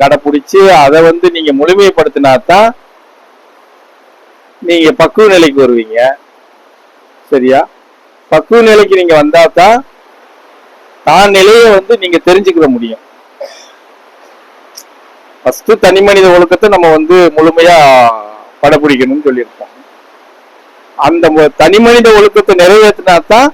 கடைப்பிடிச்சு அதை வந்து நீங்க முழுமைப்படுத்தினா தான் நீங்க பக்குவ நிலைக்கு வருவீங்க. சரியா? பக்குவ நிலைக்கு நீங்க வந்தா தான் தான் நிலையை வந்து நீங்க தெரிஞ்சுக்கிற முடியும். ஃபர்ஸ்ட் தனி மனித ஒழுக்கத்தை நம்ம வந்து முழுமையா படப்பிடிக்கணும்னு சொல்லியிருக்கோம். அந்த தனி மனித ஒழுக்கத்தை நிறைவேற்றினா தான்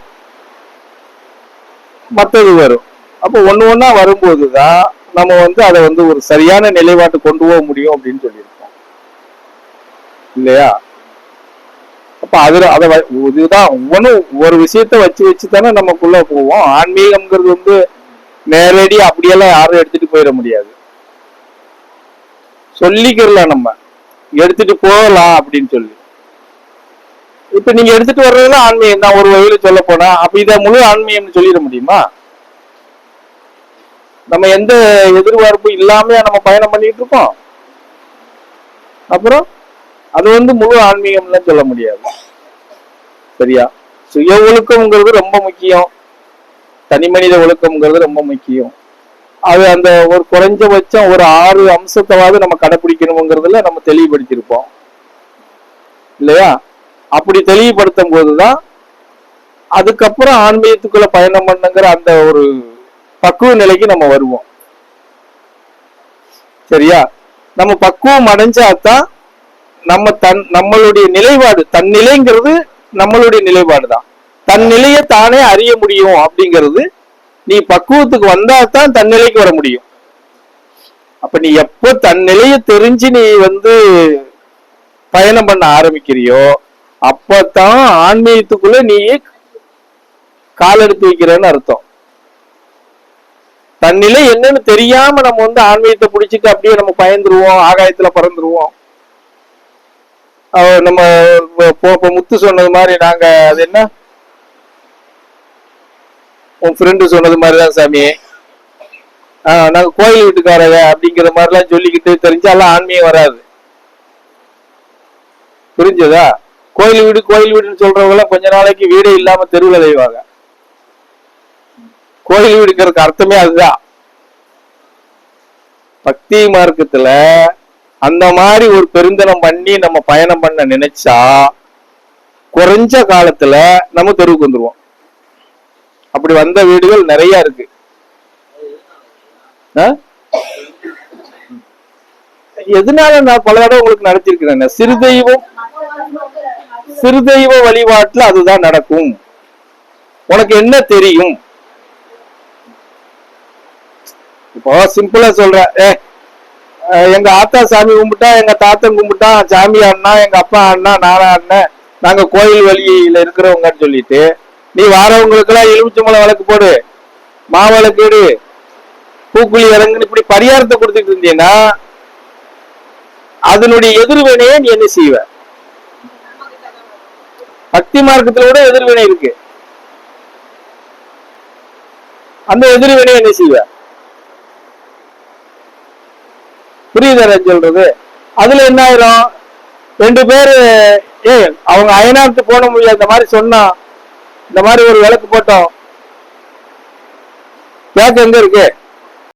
மற்றது வரும். அப்போ ஒண்ணு ஒன்றா வரும்போது தான் நம்ம வந்து அதை வந்து ஒரு சரியான நிலைப்பாட்டு கொண்டு போக முடியும் அப்படின்னு சொல்லியிருக்கோம். இல்லையா? அப்ப அதுல அதை இதுதான் ஒவ்வொன்றும் ஒரு விஷயத்த வச்சு வச்சு தானே நமக்குள்ள போவோம். ஆன்மீகம்ங்கிறது வந்து நேரடி அப்படியெல்லாம் யாரும் எடுத்துட்டு போயிட முடியாது. சொல்லிக்கிறல நம்ம. எடுத்துட்டு போகலாம் அப்படின்னு சொல்லி. இப்ப நீங்க எடுத்துட்டு வர்றதுல ஆன்மீகம் தான். ஒரு வகையில சொல்ல போனா அப்ப இதை முழு ஆன்மீகம்னு சொல்லிட முடியுமா? நம்ம எந்த எதிர்பார்ப்பும் இல்லாமையா நம்ம பயணம் பண்ணிட்டு இருக்கோம். அப்புறம் அது வந்து முழு ஆன்மீகம்லாம் சொல்ல முடியாது. சரியா? சுய ஒழுக்கம்ங்கிறது ரொம்ப முக்கியம். தனி மனித ஒழுக்கம்ங்கிறது ரொம்ப முக்கியம். அது அந்த ஒரு குறைஞ்சபட்சம் ஒரு ஆறு அம்சத்தைவாவது நம்ம கடைபிடிக்கணுங்கிறதுல நம்ம தெளிவுபடுத்தியிருப்போம். இல்லையா? அப்படி தெளிவுபடுத்தும் போதுதான் அதுக்கப்புறம் ஆன்மீகத்துக்குள்ள பயணம் பண்ணுங்கிற அந்த ஒரு பக்குவ நிலைக்கு நம்ம வருவோம். சரியா? நம்ம பக்குவம் அடைஞ்சாதான் நம்ம தன் நம்மளுடைய நிலைப்பாடு தன் நிலைங்கிறது நம்மளுடைய நிலைப்பாடு தான் தன் நிலையை தானே அறிய முடியும் அப்படிங்கிறது நீ பக்குவத்துக்கு வந்தா தான் தன் நிலைக்கு வர முடியும். அப்ப நீ எப்போ தன் நிலையை தெரிஞ்சு நீ வந்து பயணம் பண்ண ஆரம்பிக்கிறியோ அப்பதான் ஆன்மீகத்துக்குள்ள நீ கால் எடுத்து வைக்கிறேன்னு அர்த்தம். தன்னிலை என்னன்னு தெரியாம நம்ம வந்து ஆன்மீகத்தை பிடிச்சிட்டு அப்படியே நம்ம பயந்துருவோம் ஆகாயத்துல பறந்துருவோம். நம்ம இப்ப- முத்து சொன்னது மாதிரி நாங்க அது என்ன? உன் ஃப்ரெண்டு சொன்னது மாதிரிதான் சாமி. ஆஹ் நாங்க கோயில் வீட்டுக்காரங்க அப்படிங்கிற மாதிரிலாம் சொல்லிக்கிட்டு தெரிஞ்சாலும் ஆன்மீகம் வராது. புரிஞ்சதா? கோயில் வீடு கோயில் வீடுன்னு சொல்றவங்க எல்லாம் கொஞ்ச நாளைக்கு வீடே இல்லாம தெருவில் தெய்வாங்க. கோயில் வீடுங்கிறதுக்கு அர்த்தமே அதுதான். பக்தி மார்க்கத்துல அந்த மாதிரி ஒரு பெருந்தனம் பண்ணி நம்ம பயணம் பண்ண நினைச்சா குறைஞ்ச காலத்துல நம்ம தெருவுக்கு வந்துருவோம். அப்படி வந்த வீடுகள் நிறைய இருக்கு. எதனால நான் பல தடவை உங்களுக்கு நடத்திருக்கிறேன் சிறு தெய்வம் சிறு தெய்வ வழிபாட்டுல அதுதான் நடக்கும். உனக்கு என்ன தெரியும்? இப்போ சிம்பிளா சொல்றேன். ஏ எங்க ஆத்தா சாமி கும்பிட்டா எங்க தாத்தன் கும்பிட்டா சாமி ஆடினா எங்க அப்பா ஆடினா நானா ஆடினேன். நாங்க கோயில் வழியில இருக்கிறவங்கன்னு சொல்லிட்டு நீ வாரவங்களுக்கு எல்லாம் எலுமிச்சம்பழம் விளக்கு போடு மாவிளக்கு எடு. பூக்குழி இறங்குன்னு இப்படி பரிகாரத்தை கொடுத்துட்டு இருந்தீங்கன்னா அதனுடைய எதிர்வினையை நீ என்ன செய்வ? பக்தி மார்க்கத்துல கூட எதிர்வினை இருக்கு. அந்த எதிர்வினையை என்ன செய்வ? புரியுதா சொல்றது. அதுல என்ன ஆயிரும்? ரெண்டு பேரு ஏ அவங்க அயனார்த்து போட முடியாது. இந்த மாதிரி சொன்னா இந்த மாதிரி ஒரு விளக்கு போட்டோம். கேக் எங்க இருக்கு?